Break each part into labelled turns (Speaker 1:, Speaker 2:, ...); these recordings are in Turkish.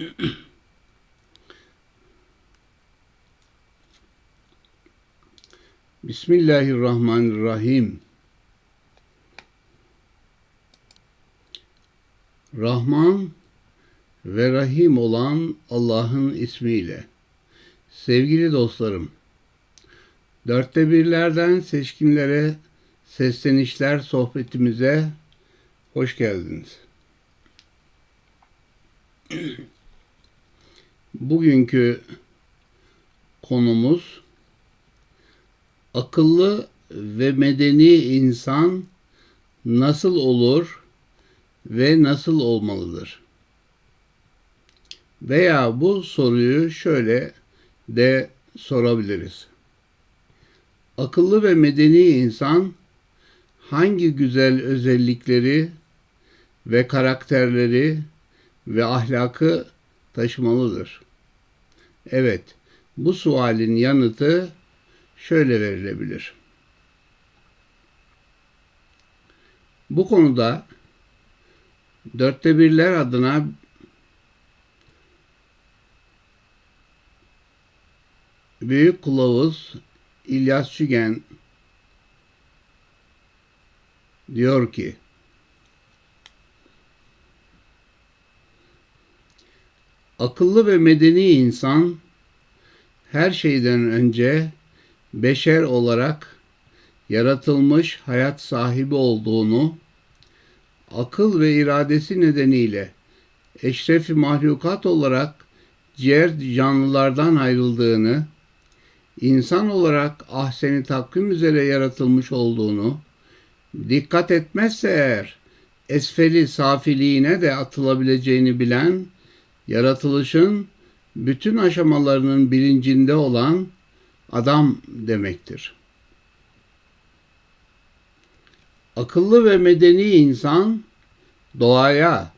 Speaker 1: Bismillahirrahmanirrahim. Rahman ve Rahim olan Allah'ın ismiyle. Sevgili dostlarım, dörtte birlerden seçkinlere seslenişler sohbetimize hoş geldiniz. Bugünkü konumuz akıllı ve medeni insan nasıl olur ve nasıl olmalıdır? Veya bu soruyu şöyle de sorabiliriz. Akıllı ve medeni insan hangi güzel özellikleri ve karakterleri ve ahlakı taşımalıdır? Evet, bu sualin yanıtı şöyle verilebilir. Bu konuda dörtte birler adına Büyük Kılavuz İlyas Çügen diyor ki Akıllı ve medeni insan her şeyden önce beşer olarak yaratılmış hayat sahibi olduğunu, akıl ve iradesi nedeniyle eşrefi mahlukat olarak diğer canlılardan ayrıldığını, insan olarak ahseni takvim üzere yaratılmış olduğunu, dikkat etmezse eğer esfeli safiliğine de atılabileceğini bilen, yaratılışın bütün aşamalarının bilincinde olan adam demektir. Akıllı ve medeni insan doğaya,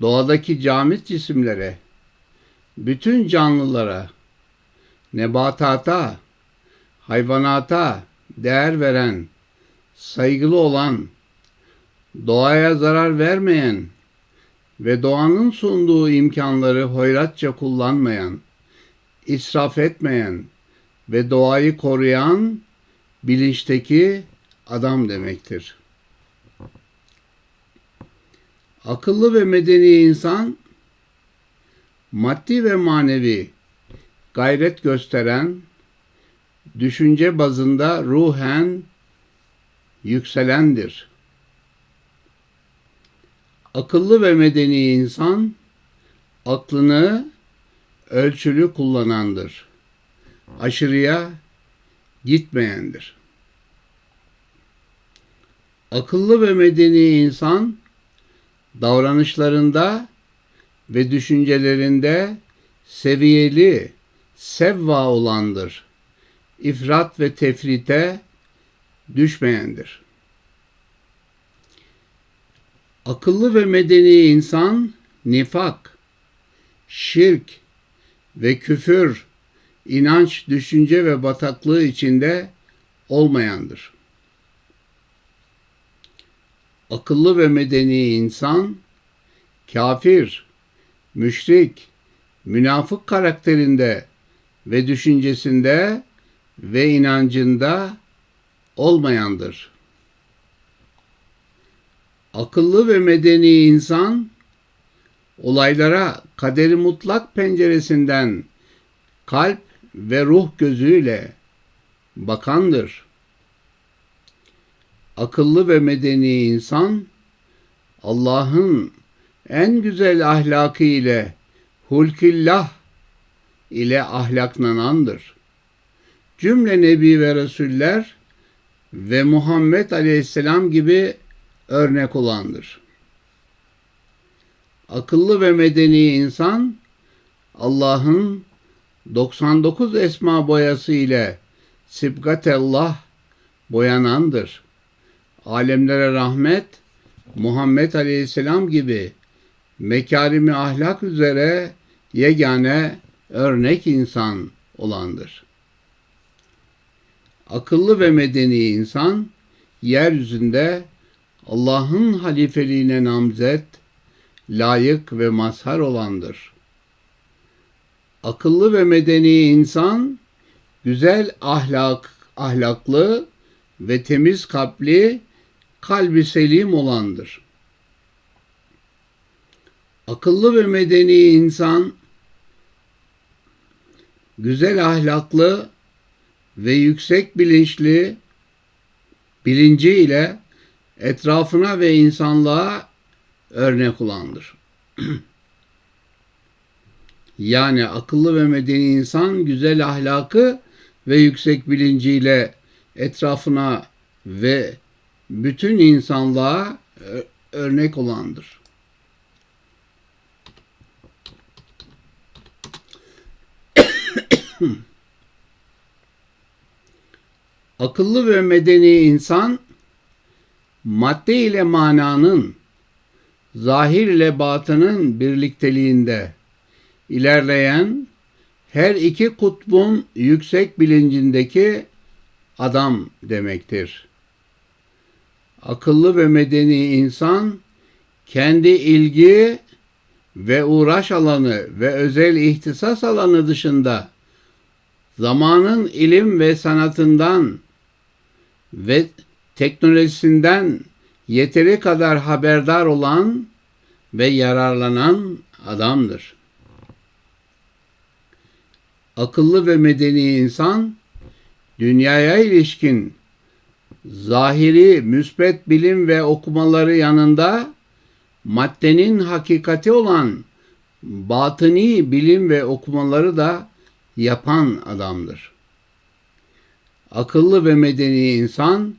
Speaker 1: doğadaki camit cisimlere, bütün canlılara, nebatata, hayvanata değer veren, saygılı olan, doğaya zarar vermeyen ve doğanın sunduğu imkanları hoyratça kullanmayan, israf etmeyen, ve doğayı koruyan bilinçteki adam demektir. Akıllı ve medeni insan maddi ve manevi gayret gösteren, düşünce bazında ruhen yükselendir. Akıllı ve medeni insan aklını ölçülü kullanandır aşırıya gitmeyendir. Akıllı ve medeni insan davranışlarında ve düşüncelerinde seviyeli, sevva olandır. İfrat ve tefrite düşmeyendir. Akıllı ve medeni insan nifak, şirk ve küfür inanç, düşünce ve bataklığı içinde olmayandır. Akıllı ve medeni insan, kafir, müşrik, münafık karakterinde ve düşüncesinde ve inancında olmayandır. Akıllı ve medeni insan olaylara kaderi mutlak penceresinden kalp ve ruh gözüyle bakandır. Akıllı ve medeni insan Allah'ın en güzel ahlakı ile hulkillah ile ahlaklanandır. Cümle nebi ve resuller ve Muhammed aleyhisselam gibi örnek olandır. Akıllı ve medeni insan Allah'ın 99 esma boyası ile Sibgatellah boyanandır. Alemlere rahmet, Muhammed Aleyhisselam gibi mekarimi ahlak üzere yegane örnek insan olandır. Akıllı ve medeni insan yeryüzünde Allah'ın halifeliğine namzet, layık ve mazhar olandır. Akıllı ve medeni insan güzel ahlak, ahlaklı ve temiz kalpli, kalbi selim olandır. Akıllı ve medeni insan güzel ahlaklı ve yüksek bilinçli bilinci ile etrafına ve insanlığa örnek olandır. yani akıllı ve medeni insan güzel ahlakı ve yüksek bilinciyle etrafına ve bütün insanlığa örnek olandır. Akıllı ve medeni insan madde ile mananın, zahir ile batının birlikteliğinde ilerleyen her iki kutbun yüksek bilincindeki adam demektir. Akıllı ve medeni insan kendi ilgi ve uğraş alanı ve özel ihtisas alanı dışında zamanın ilim ve sanatından ve teknolojisinden yeteri kadar haberdar olan ve yararlanan adamdır. Akıllı ve medeni insan dünyaya ilişkin zahiri müsbet bilim ve okumaları yanında maddenin hakikati olan batıni bilim ve okumaları da yapan adamdır. Akıllı ve medeni insan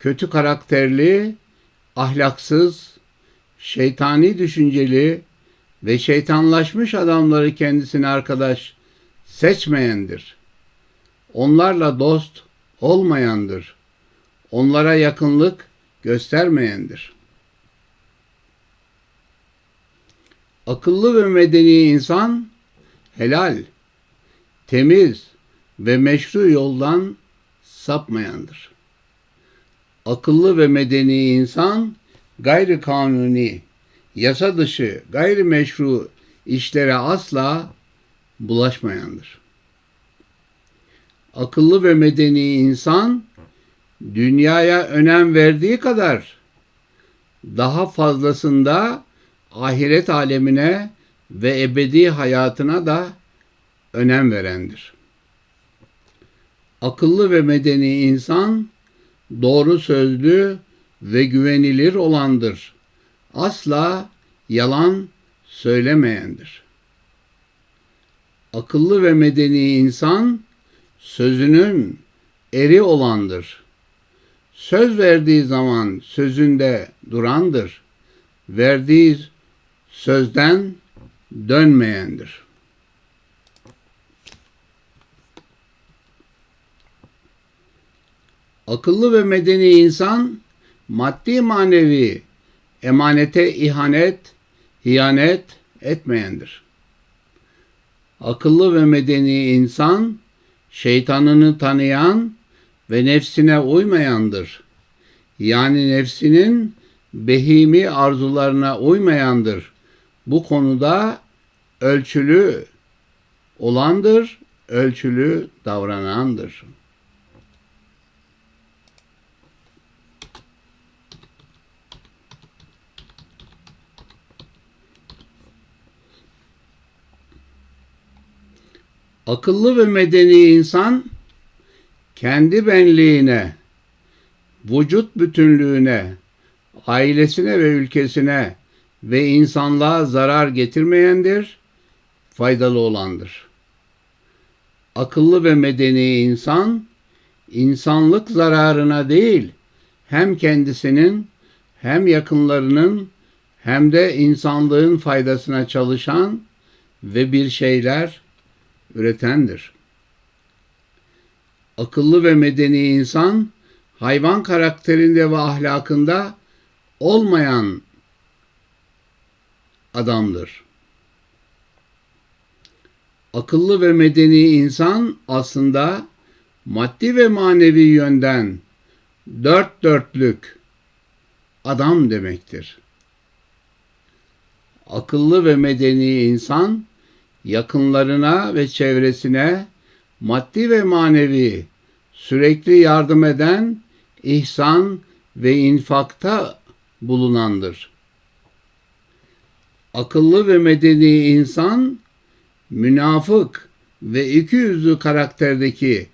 Speaker 1: kötü karakterli, ahlaksız, şeytani düşünceli ve şeytanlaşmış adamları kendisine arkadaş seçmeyendir. Onlarla dost olmayandır. Onlara yakınlık göstermeyendir. Akıllı ve medeni insan helal, temiz ve meşru yoldan sapmayandır. Akıllı ve medeni insan gayri kanuni, yasa dışı, gayri meşru işlere asla bulaşmayandır. Akıllı ve medeni insan dünyaya önem verdiği kadar daha fazlasında ahiret alemine ve ebedi hayatına da önem verendir. Akıllı ve medeni insan doğru sözlü ve güvenilir olandır. Asla yalan söylemeyendir. Akıllı ve medeni insan sözünün eri olandır. Söz verdiği zaman sözünde durandır. Verdiği sözden dönmeyendir. Akıllı ve medeni insan maddi manevi emanete ihanet, hiyanet etmeyendir. Akıllı ve medeni insan şeytanını tanıyan ve nefsine uymayandır. Yani nefsinin behimi arzularına uymayandır. Bu konuda ölçülü olandır, ölçülü davranandır. Akıllı ve medeni insan kendi benliğine, vücut bütünlüğüne, ailesine ve ülkesine ve insanlığa zarar getirmeyendir, faydalı olandır. Akıllı ve medeni insan, insanlık zararına değil, hem kendisinin hem yakınlarının hem de insanlığın faydasına çalışan ve bir şeyler üretendir. Akıllı ve medeni insan hayvan karakterinde ve ahlakında olmayan adamdır. Akıllı ve medeni insan aslında maddi ve manevi yönden dört dörtlük adam demektir. Akıllı ve medeni insan yakınlarına ve çevresine maddi ve manevi sürekli yardım eden, ihsan ve infakta bulunandır. Akıllı ve medeni insan münafık ve iki yüzlü karakterdeki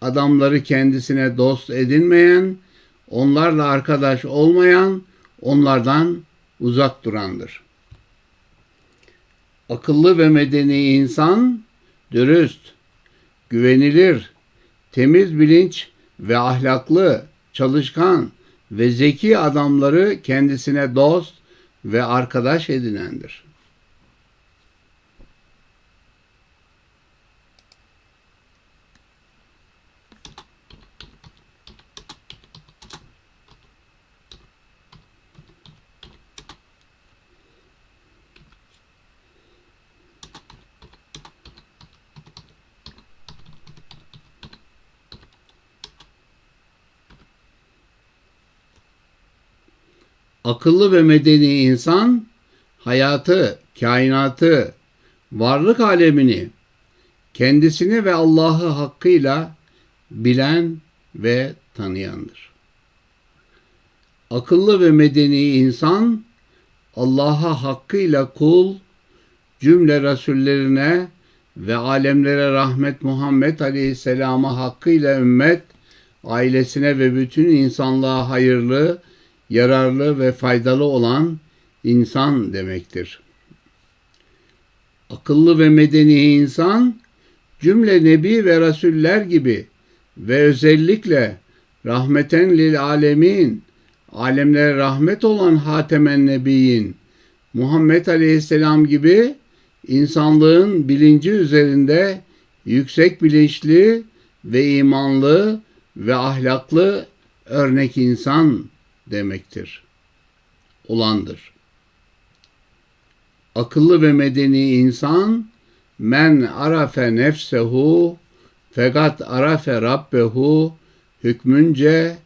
Speaker 1: adamları kendisine dost edinmeyen, onlarla arkadaş olmayan, onlardan uzak durandır. Akıllı ve medeni insan dürüst, güvenilir, temiz bilinç ve ahlaklı, çalışkan ve zeki adamları kendisine dost ve arkadaş edinendir. Akıllı ve medeni insan hayatı, kainatı, varlık alemini, kendisini ve Allah'ı hakkıyla bilen ve tanıyandır. Akıllı ve medeni insan Allah'a hakkıyla kul, cümle rasullerine ve alemlere rahmet Muhammed Aleyhisselam'a hakkıyla ümmet, ailesine ve bütün insanlığa hayırlı, yararlı ve faydalı olan insan demektir. Akıllı ve medeni insan cümle nebi ve rasuller gibi ve özellikle rahmeten lil alemin alemlere rahmet olan Hatemen Nebiyin Muhammed Aleyhisselam gibi insanlığın bilinci üzerinde yüksek bilinçli ve imanlı ve ahlaklı örnek insan demektir. Olandır. Akıllı ve medeni insan men arafe nefsehu fekat arafe rabbehu hükmünce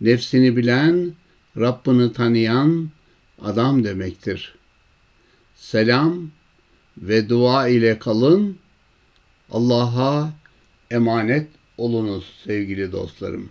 Speaker 1: nefsini bilen, Rabbini tanıyan adam demektir. Selam ve dua ile kalın. Allah'a emanet olunuz sevgili dostlarım.